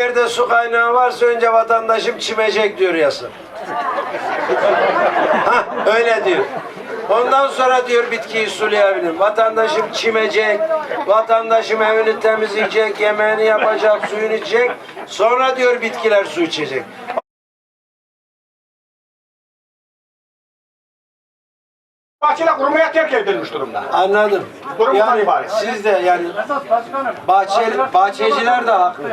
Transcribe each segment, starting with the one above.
Yerde su kaynağı varsa önce vatandaşım çimecek diyor yasa. ha öyle diyor. Ondan sonra diyor bitkiyi sulayabilirim. Vatandaşım çimecek, vatandaşım evini temizleyecek, yemeğini yapacak, suyunu içecek. Sonra diyor bitkiler su içecek. Bahçeler kurumaya terk edilmiş durumda. Anladım. Durum Yani ibaret. siz de yani bahçe, bahçeciler de haklı.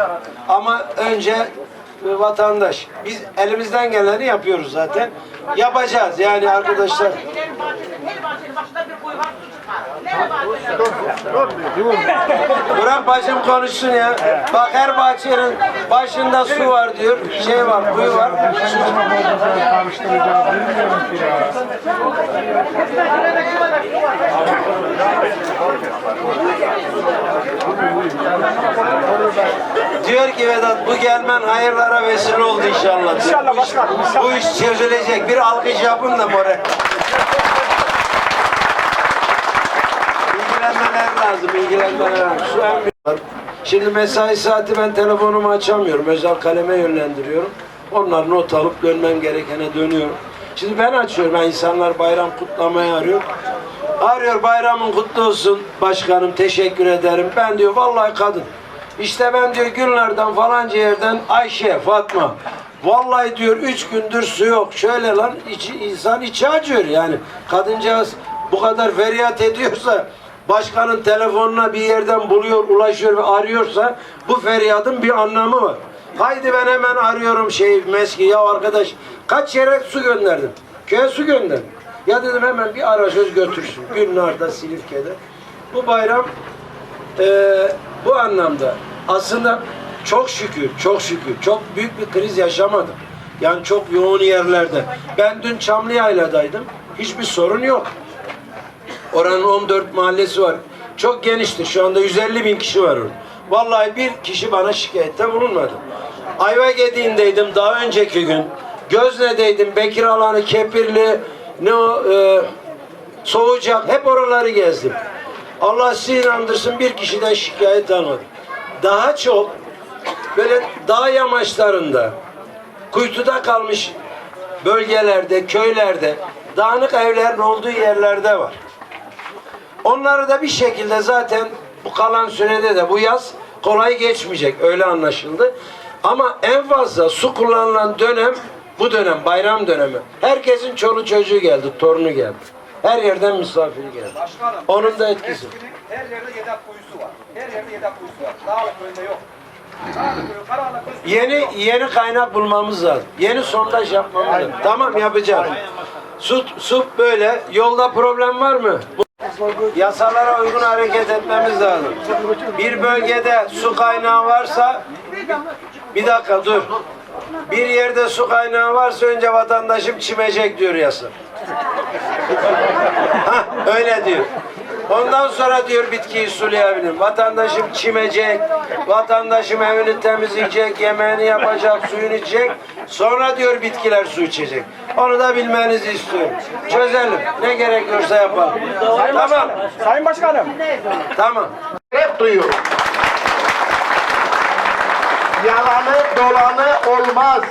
Ama önce e, vatandaş. Biz elimizden geleni yapıyoruz zaten. Yapacağız yani arkadaşlar. Her bahçenin başında bir kuyu var. Bırak bacım konuşsun ya. Bak her bahçenin başında su var diyor. Şey var, kuyu var. Diyor ki Vedat bu gelmen hayırlara vesile oldu inşallah. İnşallah inşallah. Bu iş çözülecek. Bir alkış yapın da more. İlgilenmeler lazım, ilgilenmeler. Şu en Şimdi mesai saati ben telefonumu açamıyorum. Özel kaleme yönlendiriyorum. Onlar not alıp dönmem gerekene dönüyorum. Şimdi ben açıyorum. Ben insanlar bayram kutlamaya arıyor. Arıyor bayramın kutlu olsun başkanım teşekkür ederim. Ben diyor vallahi kadın. İşte ben diyor günlerden falanca yerden Ayşe, Fatma. Vallahi diyor üç gündür su yok. Şöyle lan içi, insan içi acıyor yani. Kadıncağız bu kadar feryat ediyorsa başkanın telefonuna bir yerden buluyor, ulaşıyor ve arıyorsa bu feryadın bir anlamı var. Haydi ben hemen arıyorum şey meski ya arkadaş kaç yere su gönderdim. Köye su gönderdim. Ya dedim hemen bir arazöz götürsün. Gülnar'da, Silifke'de. Bu bayram eee, bu anlamda aslında çok şükür, çok şükür, çok büyük bir kriz yaşamadım. Yani çok yoğun yerlerde. Ben dün Çamlıyayladaydım. Hiçbir sorun yok. Oranın 14 mahallesi var. Çok geniştir. Şu anda 150 bin kişi var orada. Vallahi bir kişi bana şikayette bulunmadı. Ayvagediğindeydim daha önceki gün. Gözne'deydim. Bekir Alanı, Kepirli, ne o, e, Soğucak. Hep oraları gezdim. Allah sizi inandırsın bir kişiden şikayet almadım. Daha çok böyle dağ yamaçlarında, kuytuda kalmış bölgelerde, köylerde, dağınık evlerin olduğu yerlerde var. Onları da bir şekilde zaten bu kalan sürede de bu yaz kolay geçmeyecek. Öyle anlaşıldı. Ama en fazla su kullanılan dönem bu dönem, bayram dönemi. Herkesin çoluğu çocuğu geldi, torunu geldi. Her yerden misafiri geldi. Onun da etkisi. Eskinin her yerde yedek kuyusu var. Her yerde yedek kuyusu var. Dağlık köyünde yok. Yeni yeni kaynak bulmamız lazım. Yeni sondaj yapmamız lazım. Tamam yapacağız. Su, su böyle. Yolda problem var mı? Yasalara uygun hareket etmemiz lazım. Bir bölgede su kaynağı varsa bir dakika dur. Bir yerde su kaynağı varsa önce vatandaşım çimecek diyor yasa. Ha öyle diyor. Ondan sonra diyor bitkiyi sulayabilirim. Vatandaşım çimecek, vatandaşım evini temizleyecek, yemeğini yapacak, suyunu içecek. Sonra diyor bitkiler su içecek. Onu da bilmenizi istiyorum. Çözelim. Ne gerekiyorsa yapalım. Tamam. Sayın Başkanım. Tamam. hep duyuyorum. Yalanı dolanı olmaz.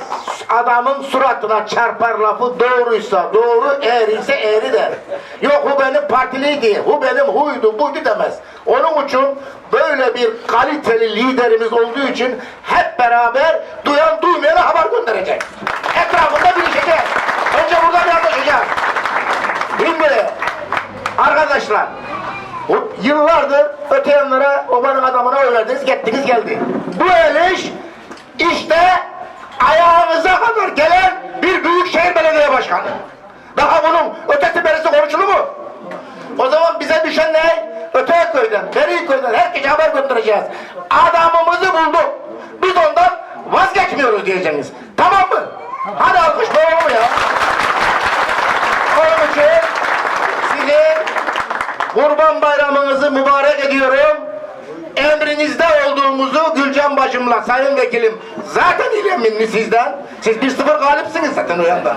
Adamın suratına çarpar lafı doğruysa doğru, eğriyse eğri der. Yok bu benim partiliydi, bu benim huydu, buydu demez. Onun için böyle bir kaliteli liderimiz olduğu için hep beraber duyan duymayana haber gönderecek. Etrafında birleşeceğiz. Önce burada bir anlaşacağız. Şimdi arkadaşlar yıllardır öte yanlara obanın adamına oy verdiniz, gittiniz geldi. Bu el iş işte ayağınıza kadar gelen bir büyükşehir belediye başkanı. Daha bunun ötesi berisi konuşulur mu? O zaman bize düşen ne? Öte köyden, beri köyden herkese haber göndereceğiz. Adamımızı bulduk. Biz ondan vazgeçmiyoruz diyeceğiz. Tamam mı? Hadi alkış doğru mu ya? Onun için sizin Kurban bayramınızı mübarek ediyorum. Emrinizde olduğumuzu Gülcan bacımla sayın vekilim zaten ileminli sizden. Siz 1-0 galipsiniz zaten o yanda.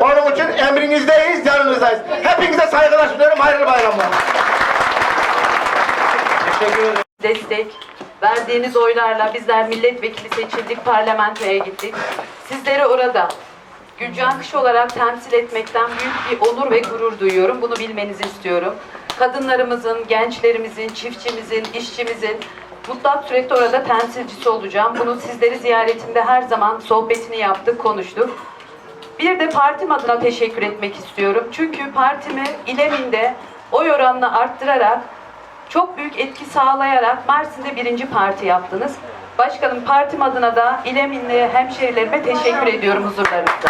Onun için emrinizdeyiz, yanınızdayız. Hepinize saygılar sunuyorum. Hayırlı bayramlar. destek verdiğiniz oylarla bizler milletvekili seçildik, parlamentoya gittik. Sizleri orada Gülcan Kış olarak temsil etmekten büyük bir onur ve gurur duyuyorum. Bunu bilmenizi istiyorum. Kadınlarımızın, gençlerimizin, çiftçimizin, işçimizin mutlak surette orada temsilcisi olacağım. Bunu sizleri ziyaretimde her zaman sohbetini yaptık, konuştuk. Bir de partim adına teşekkür etmek istiyorum. Çünkü partimi İlemin'de oy oranını arttırarak çok büyük etki sağlayarak Mersin'de birinci parti yaptınız. Başkanım partim adına da İleminli hemşehrilerime teşekkür ediyorum huzurlarınızda.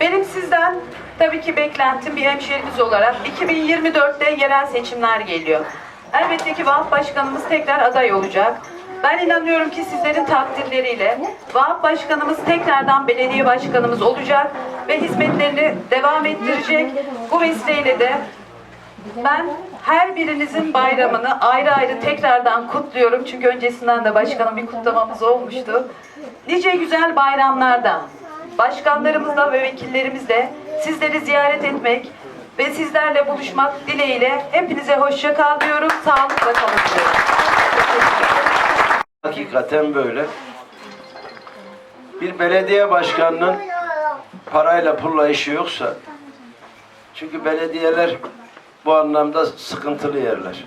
Benim sizden tabii ki beklentim bir hemşehrimiz olarak 2024'te yerel seçimler geliyor. Elbette ki Vahap Başkanımız tekrar aday olacak. Ben inanıyorum ki sizlerin takdirleriyle Vahap Başkanımız tekrardan belediye başkanımız olacak ve hizmetlerini devam ettirecek. Bu vesileyle de ben her birinizin bayramını ayrı ayrı tekrardan kutluyorum. Çünkü öncesinden de başkanım bir kutlamamız olmuştu. Nice güzel bayramlarda başkanlarımızla ve vekillerimizle sizleri ziyaret etmek ve sizlerle buluşmak dileğiyle hepinize hoşça kal diyorum. Sağlıkla kalın diyorum. Hakikaten böyle. Bir belediye başkanının parayla pulla işi yoksa çünkü belediyeler bu anlamda sıkıntılı yerler.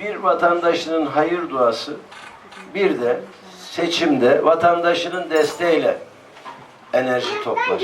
Bir vatandaşının hayır duası bir de seçimde vatandaşının desteğiyle enerji toplar.